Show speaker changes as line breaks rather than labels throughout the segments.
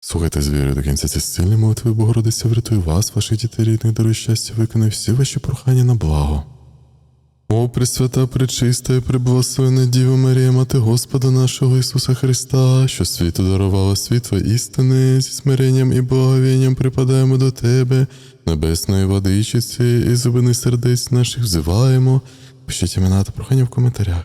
Слухайте з вірою до кінця ці сильні молитви Богородиця врятує вас, ваших дітей рідних, дарує щастя, виконує всі ваші прохання на благо. О, Пресвята, пречиста і преблагословена Діва Марія, Мати Господа нашого Ісуса Христа, що світу дарувала світло істини, зі смиренням і благовінням припадаємо до Тебе, небесної владичиці, і зубини сердець наших взиваємо. Пишіть імена та прохання в коментарях.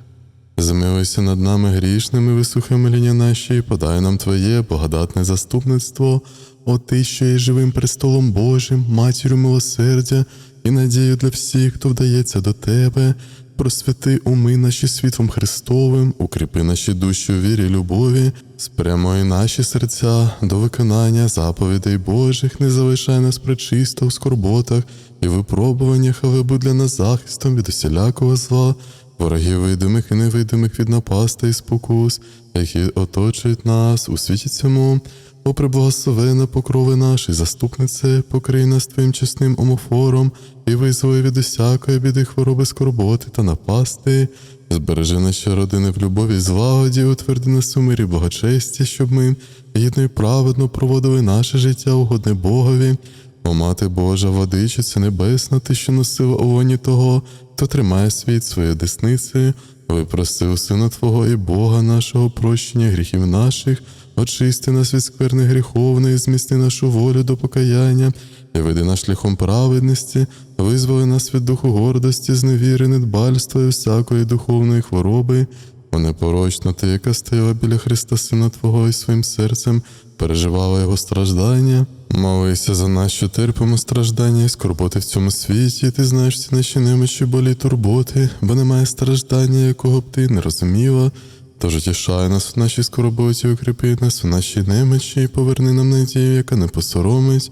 Змилуйся над нами грішними, вислухай моління наші, подай нам Твоє благодатне заступництво, о Ти, що є живим престолом Божим, матір'ю милосердя і надію для всіх, хто вдається до Тебе. Просвяти уми наші світлом Христовим, укріпи наші душі у вірі любові, спрямуй наші серця до виконання заповідей Божих, не залишай нас причисто в скорботах і випробуваннях, але будь для нас захистом від усілякого зла ворогів видимих і невидимих від напасти і спокус, які оточують нас у світі цьому. О, преблагословена покрови наші, заступнице, покрий нас твоїм чесним омофором і визволи від усякої біди хвороби скорботи та напасти. Збережи наші родини в любові і злагоді, утверди нас у мирі благочесті, щоб ми гідно і праведно проводили наше життя угодне Богові. О мати Божа, владичиця небесна, ти, що носила овоні того, хто тримає світ своєю десницею, випроси у Сина Твого і Бога нашого прощення гріхів наших, очисти нас від скверни гріховної, змісти нашу волю до покаяння, і веди нас шляхом праведності, визволи нас від духу гордості, зневіри, недбальства і всякої духовної хвороби. О непорочна ти, яка стояла біля Христа Сина Твого і своїм серцем переживала його страждання. Молися за нас, що терпимо страждання і скорботи в цьому світі, ти знаєш всі наші немощі, болі турботи, бо немає страждання, якого б ти не розуміла. Тож утішай нас в нашій скорботі, укріпи нас в нашій немочі і поверни нам надію, яка не посоромить.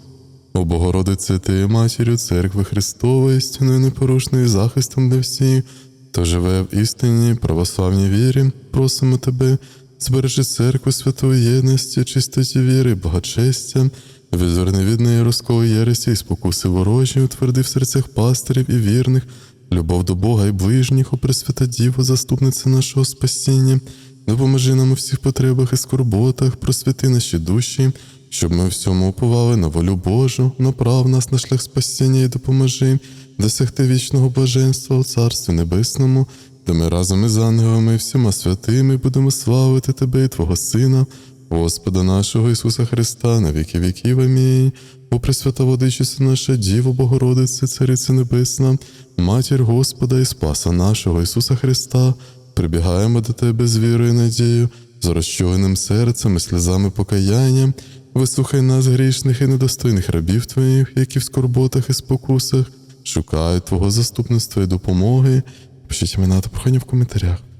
О Богородице, ти матір'ю церкви Христової, стіною непорушною захистом для всіх, хто живе в істинній православній вірі, просимо тебе, збережи церкву святої єдності, чистоті віри, благочестя, відверни від неї розколи єресі і спокуси ворожі, утверди в серцях пастирів і вірних, любов до Бога і ближніх, о Пресвята Діво, заступниця нашого спасіння, допоможи нам у всіх потребах і скорботах, просвяти наші душі, щоб ми всьому уповали на волю Божу, направ нас на шлях спасіння і допоможи досягти вічного блаженства у Царстві Небесному, де ми разом із ангелами і всіма святими будемо славити Тебе і Твого Сина, Господа нашого Ісуса Христа, на віки віків. Амінь. О Пресвята Водичиця наша Діво Богородице, Цариця Небесна, Матір Господа і Спаса нашого Ісуса Христа, прибігаємо до Тебе з вірою і надією, з розчуленим серцем і сльозами покаяння. Вислухай нас, грішних і недостойних рабів Твоїх, які в скорботах і спокусах шукають Твого заступництва і допомоги. Пишіть імена та прохання в коментарях.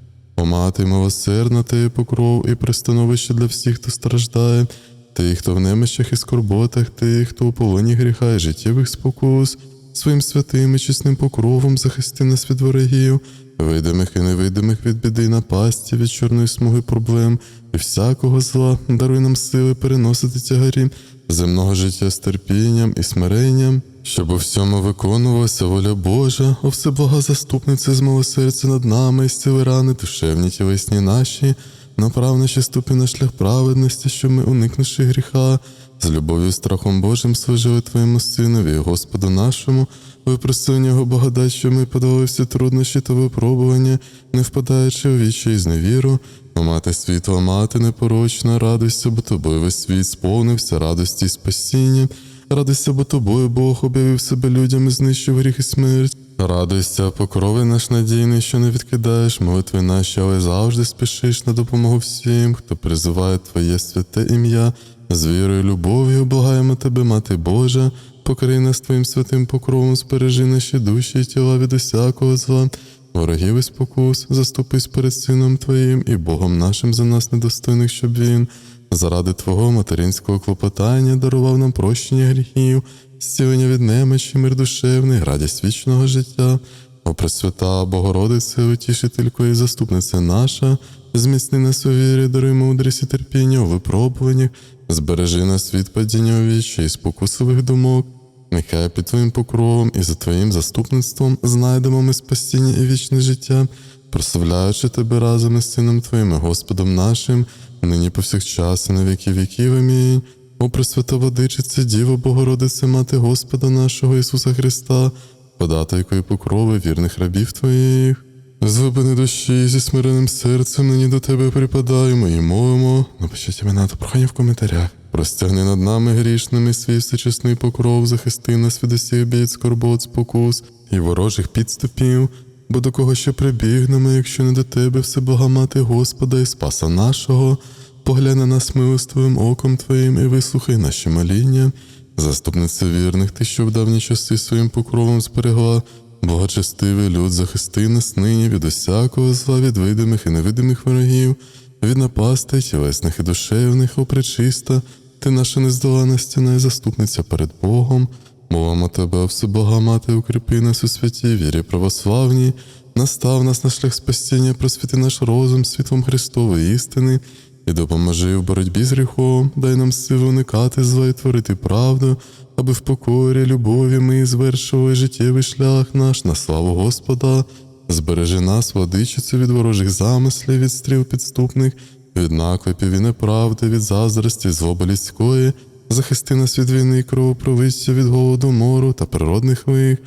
О мати милосердна, ти покров і пристановище для всіх, хто страждає, ти, хто в немощах і скорботах, ти, хто у полоні гріха і життєвих спокус, своїм святим і чесним покровом захисти нас від ворогів, видимих і невидимих від біди і напасті, від чорної смуги проблем і всякого зла, даруй нам сили переносити тягарі земного життя з терпінням і смиренням, щоб у всьому виконувалася воля Божа, о всеблага заступниця з милосердя над нами, і зціли рани душевні тілесні наші, направ наші ступи на шлях праведності, щоб ми, уникнувши гріха, з любов'ю і страхом Божим служили Твоєму Синові, Господу нашому, випроси у нього благодать, що ми подали всі труднощі та випробування, не впадаючи у вічі і зневіру, О, мати світла, мати непорочна, радуйся, бо тобою весь світ сповнився радості і спасіння. Радуйся, бо тобою Бог об'явив себе людям і знищив гріх і смерть. Радуйся, покрови наш надійний, що не відкидаєш молитви наші, але завжди спішиш на допомогу всім, хто призиває Твоє святе ім'я. З вірою любов'ю благаємо тебе, Мати Божа, покрий нас Твоїм святим покровом, збережи наші душі і тіла від усякого зла. Ворогів і спокус, заступись перед Сином Твоїм і Богом нашим за нас недостойних, щоб Він заради Твого материнського клопотання дарував нам прощення гріхів, зцілення від немочі, мир душевний, радість вічного життя. О Пресвята Богородице, утішителько і заступниця наша, зміцни нас у вірі, даруй мудрість і терпіння у випробуваннях, збережи нас від падіння у вічі і спокусових думок. Нехай під Твоїм покровом і за Твоїм заступництвом знайдемо ми спасіння і вічне життя, прославляючи Тебе разом із Сином Твоїм Господом нашим, нині повсякчас і на віки віків. Амінь. О Пресвята Водичице, Діво Богородице, Мати Господа нашого Ісуса Христа, податайкою покрови вірних рабів Твоїх. Злобини душі зі смиреним серцем нині до тебе припадаємо і мовимо. Напишіть імена та прохання в коментарях. Простягни над нами грішними свій всечесний покров, захисти нас від усіх бід, скорбот, спокус і ворожих підступів, бо до кого ще прибігнемо, якщо не до тебе, все Бога мати Господа і Спаса нашого, поглянь на нас милостивим оком Твоїм і вислухай наші моління. Заступниця вірних, ти, що в давні часи своїм покровом зберегла, Благочестивий люд, захисти нас нині від усякого зла, від видимих і невидимих ворогів, від напастей тілесних і душевних, о пречиста, ти наша нездолана стіна і заступниця перед Богом. Мовимо тебе, Всебога мати, укріпи нас у святій вірі православній, настав нас на шлях спасіння, просвіти наш розум світлом Христової істини. І допоможи в боротьбі з гріхом, дай нам силу уникати зла і творити правду, аби в покорі, любові ми звершували життєвий шлях наш на славу Господа. Збережи нас, владичицю, від ворожих замислів, від стріл підступних, від наклепів і неправди, від заздрості, злоби людської, захисти нас від війни і кровопролиття, від голоду, мору та природних лих.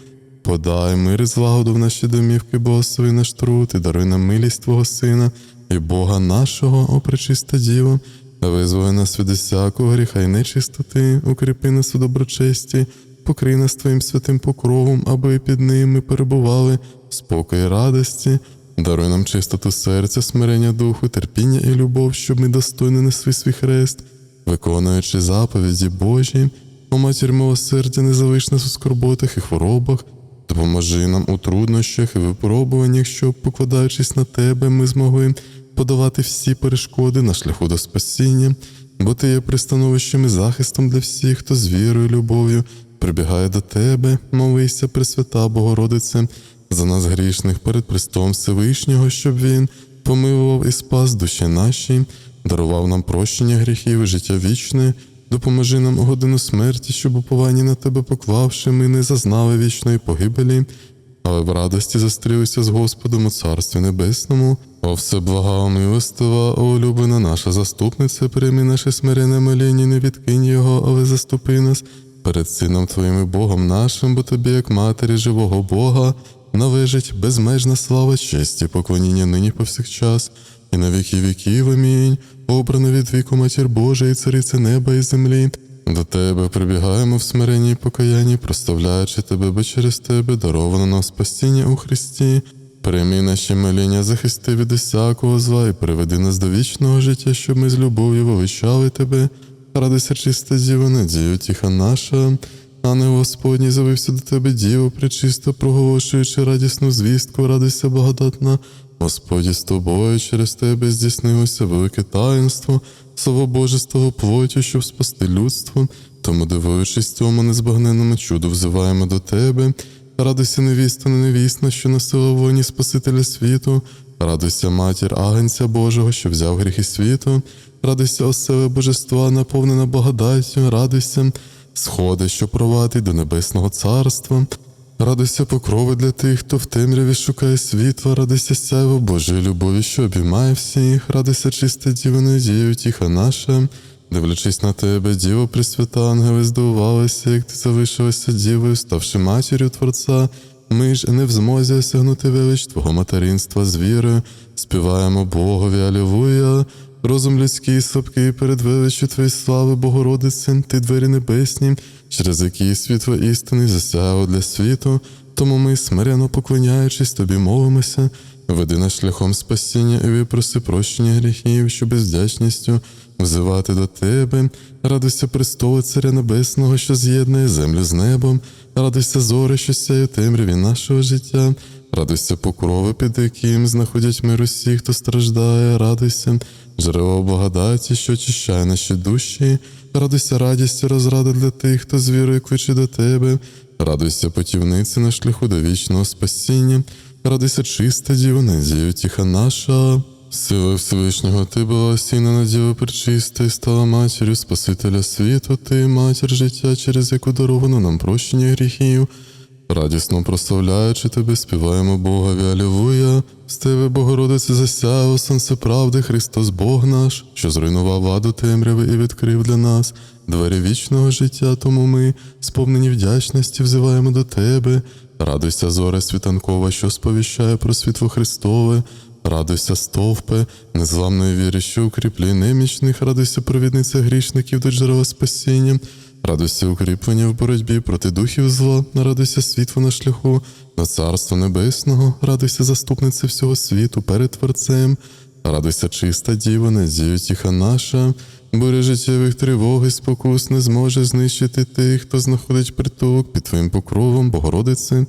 Подай мир і злагоду в наші домівки, Богослови наш труд, і даруй нам милість Твого Сина і Бога нашого, о пречиста Діво, визволи нас від усякого гріха й нечистоти, укріпи нас у доброчесті, покрий нас Твоїм святим покровом, аби під ним ми перебували в спокої і радості. Даруй нам чистоту серця, смирення духу, терпіння і любов, щоб ми достойно несли свій хрест, виконуючи заповіді Божі, о матір милосердя, не залиш нас у скорботах і хворобах, допоможи нам у труднощах і випробуваннях, щоб, покладаючись на тебе, ми змогли подолати всі перешкоди на шляху до спасіння, бо ти є пристановищем і захистом для всіх, хто з вірою і любов'ю прибігає до тебе, молися, Пресвята Богородице, за нас грішних перед Престом Всевишнього, щоб Він помилував і спас душі наші, дарував нам прощення гріхів і життя вічне. Допоможи нам у годину смерті, щоб уповання на тебе поклавши, ми не зазнали вічної погибелі, але в радості застрілися з Господом у Царстві Небесному. О всеблага, милостива, о улюблена наша заступниця, прийми наше смирене моління, не відкинь його, але заступи нас перед Сином Твоїм і Богом нашим, бо тобі, як матері живого Бога, належить безмежна слава, честь і поклоніння нині повсякчас, і на віки віків. Амінь. Обрана від віку матір Божа і царице неба і землі. До тебе прибігаємо в смиренні і покаянні, проставляючи тебе, бо через тебе даровано нам спасіння у Христі. Прийми наші моління, захисти від усякого зла і приведи нас до вічного життя, щоб ми з любов'ю величали тебе. Радуйся, чиста діва, надію, тіха наша. Ангел Господній завився до тебе, діво, пречисто, проголошуючи радісну звістку, радуйся благодатна. Господі з тобою через тебе здійснилося велике таїнство, слово Боже з того плоттю, щоб спасти людство. Тому, дивуючись цьому незбагненному чуду, взиваємо до тебе. Радуйся, невіста, не невісна, що носила воні Спасителя світу. Радуйся, матір Агенця Божого, що взяв гріхи світу. Радуйся, оселе божества, наповнена благодаттю, радуйся, сходи, що провадить до небесного царства. Радуйся покрови для тих, хто в темряві шукає світла, радуйся сяйво Божої любові, що обіймає всіх, радуйся чиста діва надію, тіха наша. Дивлячись на тебе, Діво Пресвята, ангели здивувалися, як ти залишилася дівою, ставши матір'ю Творця. Ми ж не в змозі осягнути велич Твого материнства з вірою, співаємо Богові, Алілуя. Розум людський слабкий перед величчю Твоєї слави, Богородице, Ти двері небесні, через які світло істини засяяло для світу. Тому ми, смирено поклоняючись Тобі, молимося, веди нас шляхом спасіння і випроси прощення гріхів, що безвдячністю взивати до Тебе, радуйся престолу Царя Небесного, що з'єднує землю з небом, радуйся зори, що сяє темряві нашого життя, радуйся покрови, під яким знаходять мир усі, хто страждає, радуйся, джерело благодаті, що очищає наші душі, радуйся радістю розради для тих, хто з вірою кличе до Тебе, радуйся путівниці на шляху до вічного спасіння, радуйся чиста діва, надію, тіха наша. Сила Всевишнього ти була сіна на діву причиста і стала матір'ю Спасителя світу, ти матір життя, через яку даровано нам прощення гріхів. Радісно прославляючи тебе, співаємо Богові Алілуя. З тебе, Богородице, засяяло сонце правди, Христос Бог наш, що зруйнував владу темряви і відкрив для нас двері вічного життя, тому ми, сповнені вдячності, взиваємо до тебе. Радуйся, зоре світанкова, що сповіщає про світло Христове. Радуйся, стовпе, незламної віри, що укріплює немічних, радуйся, провідниця грішників до джерела спасіння. Радуйся укріплення в боротьбі проти духів зла, радуйся світло на шляху до Царства Небесного, радуйся заступниця всього світу перед Творцем, радуйся чиста діва, надію тіха наша, буря життєвих тривог і спокус не зможе знищити тих, хто знаходить притулок під твоїм покровом, Богородице,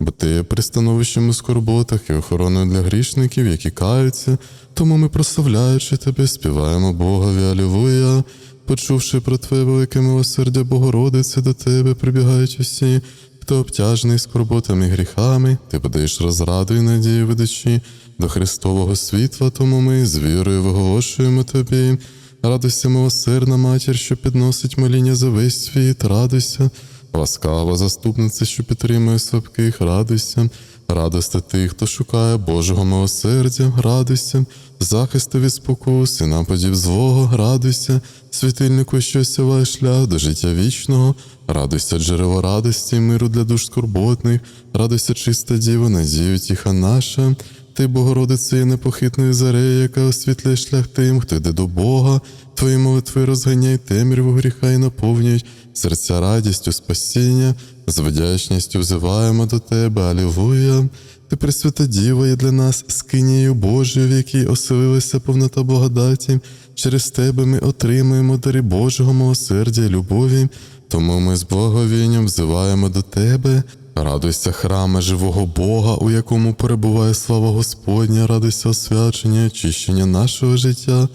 бо ти є пристановищем у скорботах і охороною для грішників, які каються, тому ми, прославляючи тебе, співаємо Богові, Алілуя. Почувши про Твоє велике милосердя, Богородице, до Тебе прибігають усі, хто обтяжений скорботами і гріхами, ти подаєш розраду і надію ведучи до Христового світла, тому ми з вірою виголошуємо Тобі. Радуйся, милосердна матір, що підносить моління за весь світ, радуйся, ласкава заступниця, що підтримує слабких, радуйся, радости тих, хто шукає Божого милосердя, радуйся, захисту від спокус і нападів злого, радуйся, світильнику, що сяває шлях до життя вічного, радуйся, джерело радості миру для душ скорботних, радуйся, чиста діва, надію, тіха наша. Ти, Богородице, є непохитною зарею, яка освітлює шлях тим, хто йде до Бога. Твої молитви розганяй темряву гріха і наповнюють серця радістю, спасіння, з вдячністю взиваємо до тебе, Алілуя. Ти пресвята Діва є для нас скинією Божою, в якій оселилася повнота благодаті. Через тебе ми отримуємо дари Божого милосердя і любові. Тому ми з благовінням взиваємо до тебе. Радуйся, храме живого Бога, у якому перебуває слава Господня, радуйся освячення, очищення нашого життя.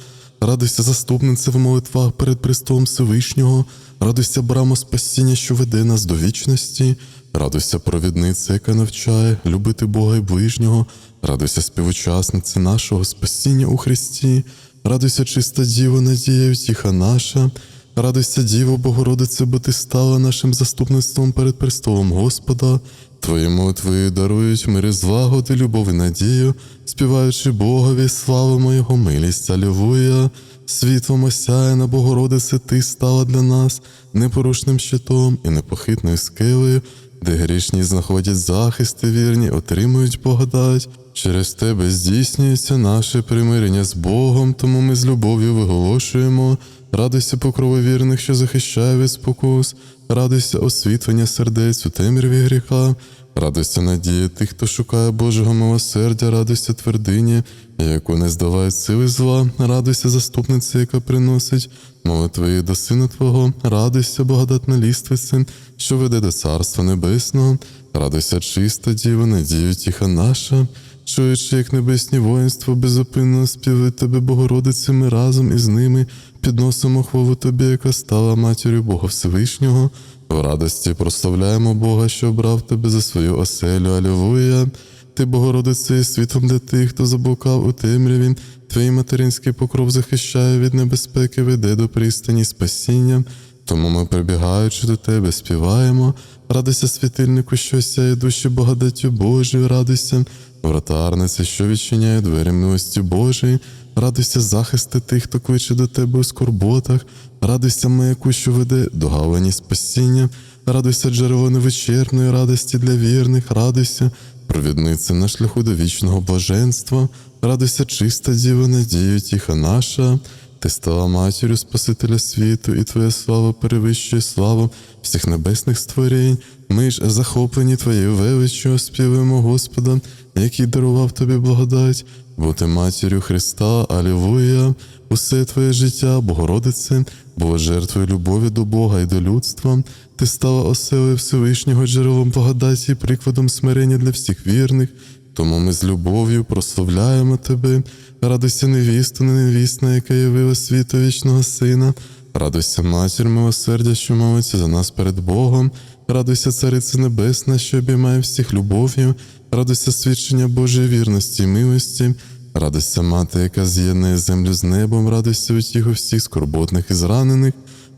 Радуйся, заступниця в молитвах перед престолом Всевишнього, радуйся, брамо спасіння, що веде нас до вічності, радуйся, провідниця, яка навчає любити Бога і ближнього, радуйся, співучасниці нашого спасіння у Христі, радуйся, чиста діва, надія, і втіха наша. Радуйся, Діво Богородице, бо ти стала нашим заступництвом перед престолом Господа. Твої молитви дарують мири злагоди, любов і надію, співаючи Богові, славу моєго милість, Алілуя. Світлом осяяна Богородице, ти стала для нас непорушним щитом і непохитною скелею, де грішні знаходять захист і вірні, отримують благодать. Через тебе здійснюється наше примирення з Богом, тому ми з любов'ю виголошуємо. Радуйся покрови вірних, що захищає від спокус, радуйся освітлення сердець у темряві гріха, радуйся надія тих, хто шукає Божого милосердя, радуйся твердині, яку не здолають сили зла, радуйся заступниці, яка приносить молитви до Сина Твого, радуйся, благодатна ліствице, що веде до Царства Небесного, радуйся, чиста діва, надію, тіха наша. Чуючи, як небесні воїнство безупинно співають тебе, Богородице, ми разом із ними підносимо хвалу тобі, яка стала матір'ю Бога Всевишнього. В радості прославляємо Бога, що обрав тебе за свою оселю. Алілуя. Ти, Богородице, є світом для тих, хто заблукав у темряві. Твій материнський покров захищає від небезпеки, веде до пристані спасіння. Тому ми, прибігаючи до тебе, співаємо. Радуйся світильнику, що сяє душі благодаттю Божою, радуйся, вратарнице, що відчиняє двері милості Божої, радуйся захисти тих, хто кличе до тебе у скорботах, радуйся маяку, що веде до гавані спасіння, радуйся джерело невичерпної радості для вірних, радуйся, провідниця на шляху до вічного блаженства, радуйся, чиста діва, надію, тіха наша. Ти стала матір'ю Спасителя світу, і твоя слава перевищує славу всіх небесних створінь. Ми ж захоплені твоєю величчю, співаємо Господа, який дарував тобі благодать, бути матір'ю Христа, Алілуя, усе твоє життя, Богородице, було жертвою любові до Бога і до людства. Ти стала оселею Всевишнього джерелом благодаті прикладом смирення для всіх вірних. Тому ми з любов'ю прославляємо тебе, радуйся невісту, не невісна, яка явила світу вічного сина, радуйся матір милосердя, що молиться за нас перед Богом, радуйся, цариця небесна, що обіймає всіх любов'ю, радуйся свідчення Божої вірності і милості, радуйся мати, яка з'єднує землю з небом, радуйся утіху всіх скорботних і зранених,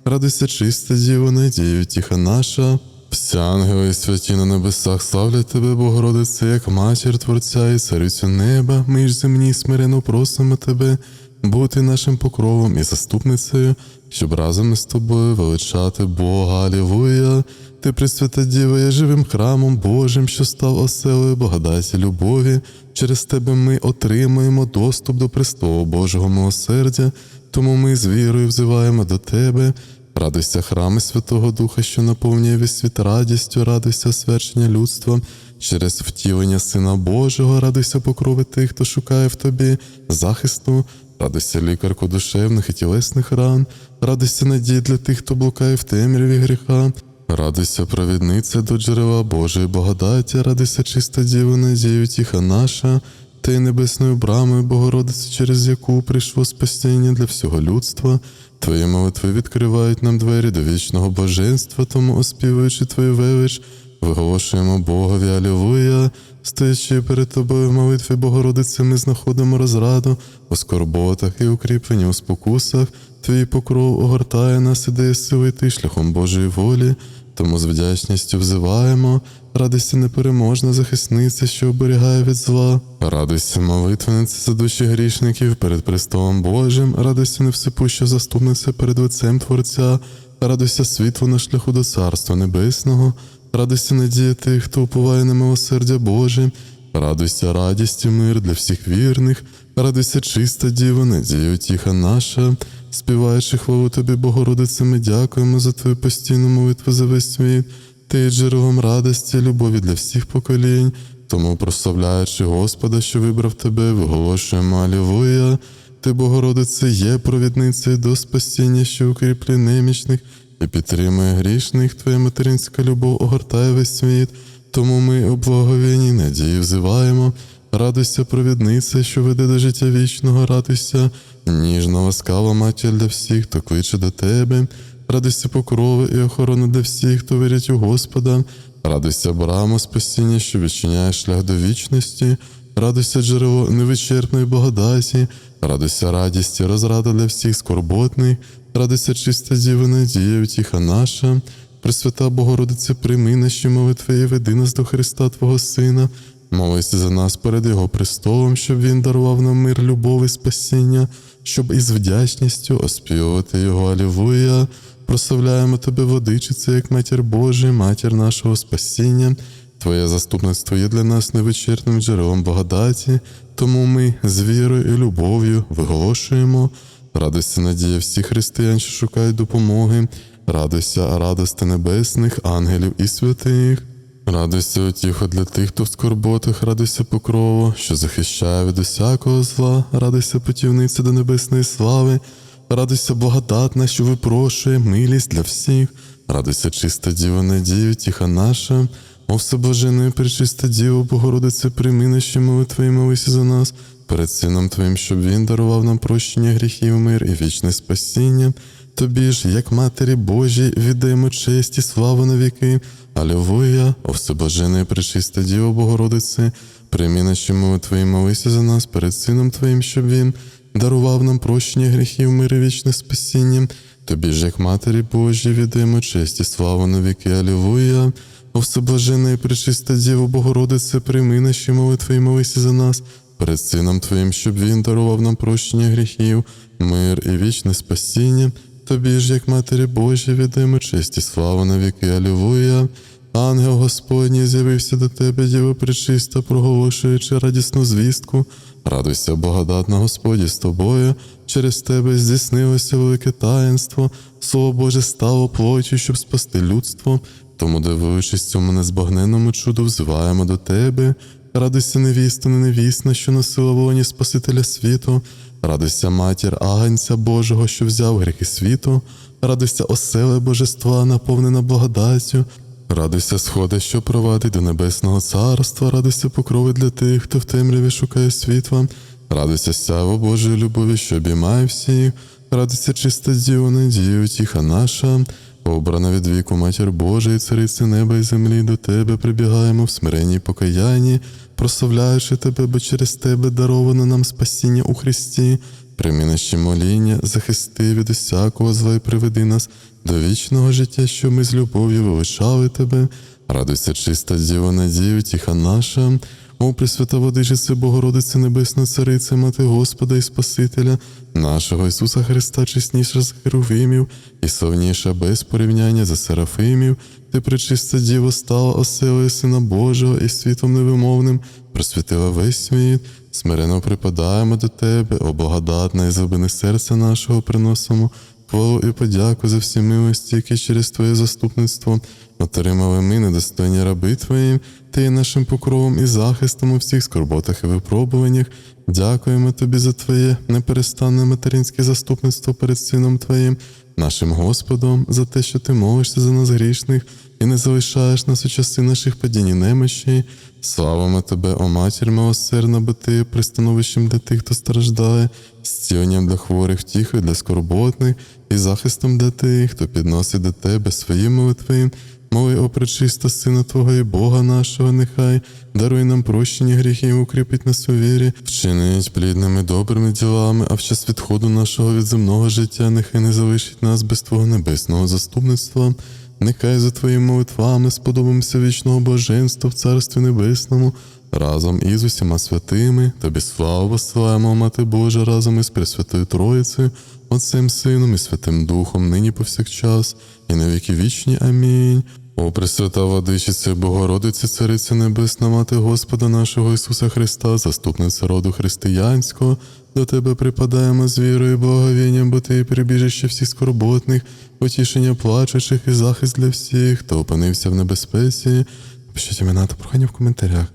радуйся чиста діво, надію, тіха наша. Всі ангели святі на небесах славлять тебе, Богородице, як матір Творця і царицю неба, ми ж земні смирено просимо тебе, бути нашим покровом і заступницею, щоб разом із тобою величати Бога. Алілуя! Ти, Пресвята Діва, є живим храмом Божим, що став оселою благодаті любові. Через тебе ми отримуємо доступ до престолу Божого милосердя, тому ми з вірою взиваємо до тебе. Радуйся, храми Святого Духа, що наповнює весь світ радістю, радуйся освячення людства. Через втілення Сина Божого, радуйся покрови тих, хто шукає в тобі захисту, радуйся лікарку душевних і тілесних ран, радуйся надії для тих, хто блукає в темряві гріха. Радуйся, провідниця до джерела Божої благодаті, радуйся, чиста діва, надію, тіха наша, ти небесною брамою, Богородиці, через яку прийшло спасіння для всього людства. Твої молитви відкривають нам двері до вічного божества, тому, оспівуючи Твою велич, виголошуємо Богові Алілуя, стоячи перед тобою в молитві Богородиці, ми знаходимо розраду у скорботах і укріплення у спокусах. Твій покров огортає нас і дає сили йти шляхом Божої волі, тому з вдячністю взиваємо, радуйся непереможна захисниця, що оберігає від зла. Радуйся, молитвениця за душі грішників перед престолом Божим, радуйся невсипуща заступниця перед лицем Творця, радуйся світло на шляху до Царства Небесного, радуйся надія тих, хто уповає на милосердя Боже, радуйся радість і мир для всіх вірних, радуйся чиста діва, надія утіха наша. Співаючи хвалу тобі, Богородице, ми дякуємо за твою постійну молитву за весь світ. Ти джерелом радості, любові для всіх поколінь. Тому, прославляючи Господа, що вибрав тебе, виголошуємо Алілуя. Ти, Богородице, є провідницею до спасіння, що укріплює немічних і підтримує грішних. Твоя материнська любов огортає весь світ. Тому ми у благовінні надії взиваємо. Радуйся, провідниця, що веде до життя вічного, радуйся, ніжна ласкава матір для всіх, хто кличе до тебе, радуйся покрови і охорони для всіх, хто вірять у Господа, радуйся брамо спасіння, що відчиняє шлях до вічності, радуйся джерело невичерпної благодаті, радуйся радість і розрада для всіх скорботних, радуйся чиста діва надія, утіха наша. Пресвята Богородице, прийми наші молитви і веди нас до Христа Твого Сина. Молися за нас перед Його престолом, щоб Він дарував нам мир, любов і спасіння, щоб із вдячністю оспівувати Його Алілуя. Прославляємо Тебе, водичице, як матір Божа, матір нашого спасіння. Твоє заступництво є для нас невичерпним джерелом благодаті, тому ми з вірою і любов'ю виголошуємо. Радуйся, надія всіх християн, що шукають допомоги, радуйся, радости небесних, ангелів і святих. Радуйся, утіха для тих, хто в скорботах, радуйся покрову, що захищає від усякого зла, радуйся путівниця до небесної слави, радуйся благодатна, що випрошує милість для всіх, радуйся чиста діва надію, тіха наша, о всеблаженої пречиста Діво, Богородице, прийми наші молитви і молися за нас, перед Сином Твоїм, щоб Він дарував нам прощення гріхів, мир і вічне спасіння. Тобі ж, як Матері Божій, віддаємо честь і славу на віки. Алілуя, о всебожене пречиста Діво Богородице, прийми наші молитви і молися за нас перед Сином Твоїм, щоб Він дарував нам прощення гріхів, мир і вічне спасіння. Тобі ж, як Матері Божій, віддаємо честь і славу на віки. Алілуя, о всеблажене і пречиста Діво Богородице, прийми наші молитви і молися за нас перед Сином Твоїм, щоб Він дарував нам прощення гріхів, мир і вічне спасіння. Тобі ж, як Матері Божій, віддаємо честь і славу на віки. Алілуя. Ангел Господній з'явився до тебе, Діво пречиста, проголошуючи радісну звістку. Радуйся, благодатна Господі з тобою. Через тебе здійснилося велике таїнство. Слово Боже стало плоттю, щоб спасти людство. Тому, дивуючись цьому незбагненному чуду, взиваємо до тебе. Радуйся, невіста, не невісна, що носила в лоні Спасителя світу. Радуйся, матір Агнця Божого, що взяв гріхи світу. Радуйся, оселе Божества, наповнена благодаттю. Радуйся, сходи, що провадить до небесного царства, радуйся покрови для тих, хто в темряві шукає світла. Радуйся, сяво Божої любові, що обіймає всіх. Радуйся, чиста діва, надія, утіха наша. Обрана від віку матір Божа цариці неба і землі, до тебе прибігаємо в смиренній покаянні, прославляючи тебе, бо через тебе даровано нам спасіння у Христі. Прийми наші моління, захисти від усякого зла і приведи нас до вічного життя, що ми з любов'ю величали тебе. Радуйся, чиста діва надію, тіха наша. О, Пресвята Водичице, Богородице Небесна Цариця, Мати Господа і Спасителя, нашого Ісуса Христа, чесніша з Херовимів і славніша без порівняння за Серафимів, ти пречиста Діво стала оселою Сина Божого і світом невимовним, просвітила весь світ, смирено припадаємо до Тебе, о благодатна і злобини серця нашого приносимо, хвалу і подяку за всі милості, які через Твоє заступництво отримали ми, недостойні раби Твої, Ти є нашим покровом і захистом у всіх скорботах і випробуваннях. Дякуємо Тобі за Твоє неперестанне материнське заступництво перед Сином Твоїм, нашим Господом, за те, що Ти молишся за нас грішних і не залишаєш нас у часи наших падінь і немощі. Славимо Тебе, о матір милосердна, бо Ти пристановищем для тих, хто страждає, зціленням для хворих, втіхою для скорботних і захистом для тих, хто підносить до Тебе свої молитви. Моли, о пречиста Сина Твого і Бога нашого, нехай даруй нам прощення гріхів, укріпить нас у вірі, вчинить плідними добрими ділами, а в час відходу нашого від земного життя, нехай не залишить нас без Твого небесного заступництва. Нехай за Твоїми молитвами сподобаємося вічного блаженства в Царстві Небесному, разом із усіма святими, Тобі славу посилаємо, Мати Божа, разом із Пресвятою Троїцею, Отцем Сином і Святим Духом, нині повсякчас, і на віки вічні. Амінь. О, Пресвята Владичице, Богородице, Цариця Небесна, Мати Господа нашого Ісуса Христа, заступниця роду християнського, до Тебе припадаємо з вірою і благовінням, бо Ти прибіжище всіх скорботних, потішення плачучих і захист для всіх, хто опинився в небезпеці. Пишіть імена та прохання в коментарях.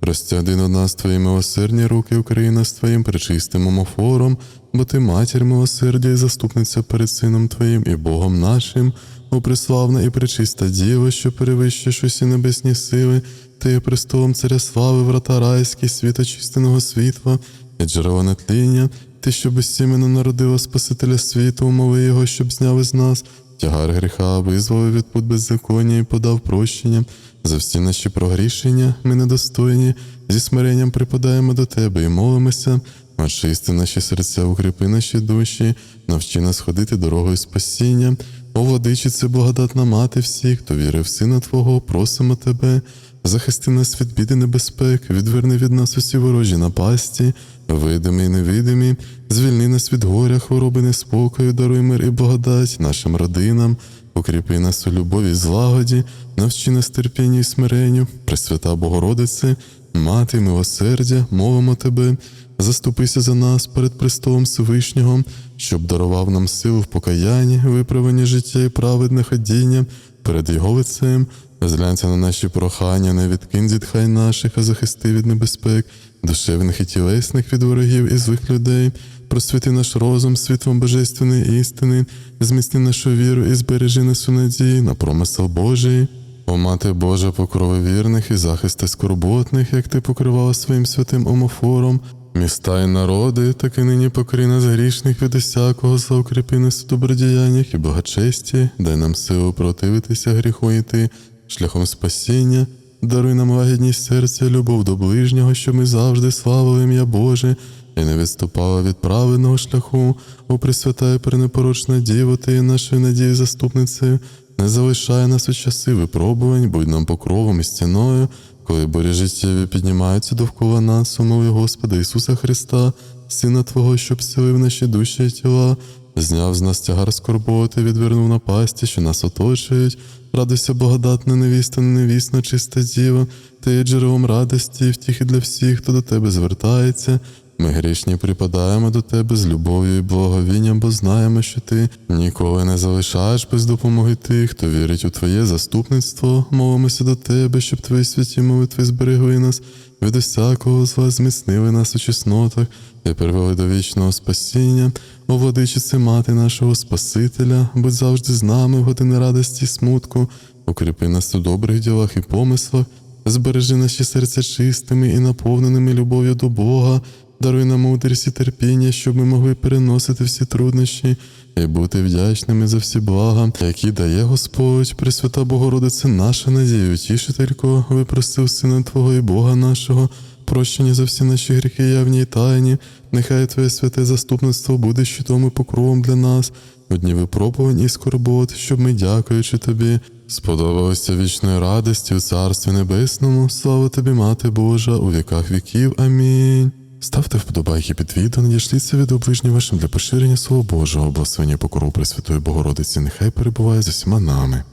Простяди на нас твої милосердні руки, Україна з твоїм пречистим омофором, бо ти матір милосердя і заступниця перед Сином Твоїм і Богом нашим, о преславна і пречиста Діва, що перевищиш усі небесні сили, ти є престолом царя слави, врата райські, світа чистиного світла, і джерело нетління, ти, що безсіменно народила Спасителя світу, умови його, щоб зняв із нас тягар гріха, визволив від пут беззаконня і подав прощення. За всі наші прогрішення ми недостойні, зі смиренням припадаємо до Тебе і молимося. Очисти наші серця, укріпи наші душі, навчи нас ходити дорогою спасіння. О, владичице, благодатна мати всіх, хто вірив в Сина Твого, просимо Тебе. Захисти нас від біди небезпек, відверни від нас усі ворожі напасті, видимі і невидимі, звільни нас від горя, хвороби, неспокою, даруй мир і благодать нашим родинам, укріпи нас у любові злагоді, навчи нас терпінню і смиренню, Пресвята Богородице, Мати милосердя, мовимо Тебе, заступися за нас перед престолом Всевишнього, щоб дарував нам силу в покаянні, виправлення життя і праведне ходіння перед Його лицем. Зглянься на наші прохання, не відкинь зітхай наших, а захисти від небезпек, душевних і тілесних від ворогів і злих людей. Просвіти наш розум світлом божественної істини, зміцни нашу віру і збережи нас у надії на промисел Божий. О мати Божа, покрови вірних і захисти скорботних, як ти покривала своїм святим омофором, міста і народи, так і нині покрий нас грішних від усякого зла, укріпи нас у добродіяннях і благочесті, дай нам силу противитися гріху йти шляхом спасіння, даруй нам лагідність серця, любов до ближнього, щоб ми завжди славили ім'я Боже і не відступали від праведного шляху, о Пресвята і перенепорочна Діво, ти є нашою надією заступницею, не залишай нас у часи випробувань, будь нам покровом і стіною, коли бурі життєві піднімаються довкола нас, умови Господа Ісуса Христа, Сина Твого, щоб силив наші душі і тіла, зняв з нас тягар скорботи, відвернув напасті, що нас оточують. Радуйся, благодатна невіста, невісна, чиста діва, ти є джерелом радості і втіхи для всіх, хто до тебе звертається. Ми грішні припадаємо до тебе з любов'ю і благовінням, бо знаємо, що ти ніколи не залишаєш без допомоги тих, хто вірить у Твоє заступництво. Молимося до тебе, щоб твої святі молитви зберегли нас від усякого зла, зміцнили нас у чеснотах і привели до вічного спасіння. О, владичице, мати нашого Спасителя, будь завжди з нами в години радості і смутку, укріпи нас у добрих ділах і помислах, збережи наші серця чистими і наповненими любов'ю до Бога. Даруй нам мудрість і терпіння, щоб ми могли переносити всі труднощі і бути вдячними за всі блага, які дає Господь, Пресвята Богородице, наша надія, утішителько, випросив Сина Твого і Бога нашого, прощення за всі наші гріхи, явні і тайні. Нехай Твоє святе заступництво буде щитом і покровом для нас, у дні випробувань і скорбот, щоб ми, дякуючи Тобі, сподобалися вічної радості у Царстві Небесному. Слава Тобі, Мати Божа, у віках віків. Амінь. Ставте вподобайки під відео, надішліться від ближнім вашим для поширення Слова Божого, благословення покору Пресвятої Богородиці, нехай перебуває з усіма нами.